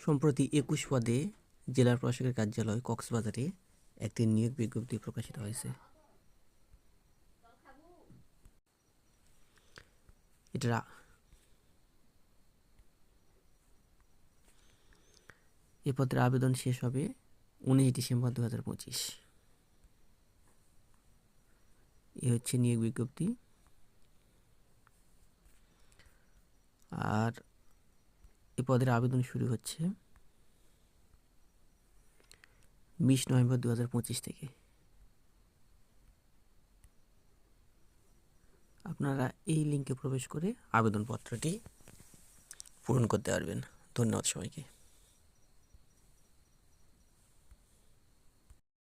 সম্প্রতি একুশ পদে জেলা প্রশাসকের কার্যালয় কক্সবাজারে একটি নিয়োগ বিজ্ঞপ্তি প্রকাশিত হয়েছে। এটা এ পদের আবেদন শেষ হবে উনিশ ডিসেম্বর দু হাজার পঁচিশ। এ হচ্ছে নিয়োগ বিজ্ঞপ্তি। আর এ পদের আবেদন শুরু হচ্ছে বিশ নভেম্বর দু হাজার পঁচিশ থেকে। আপনারা এই লিঙ্কে প্রবেশ করে আবেদনপত্রটি পূরণ করতে পারবেন। ধন্যবাদ সবাইকে।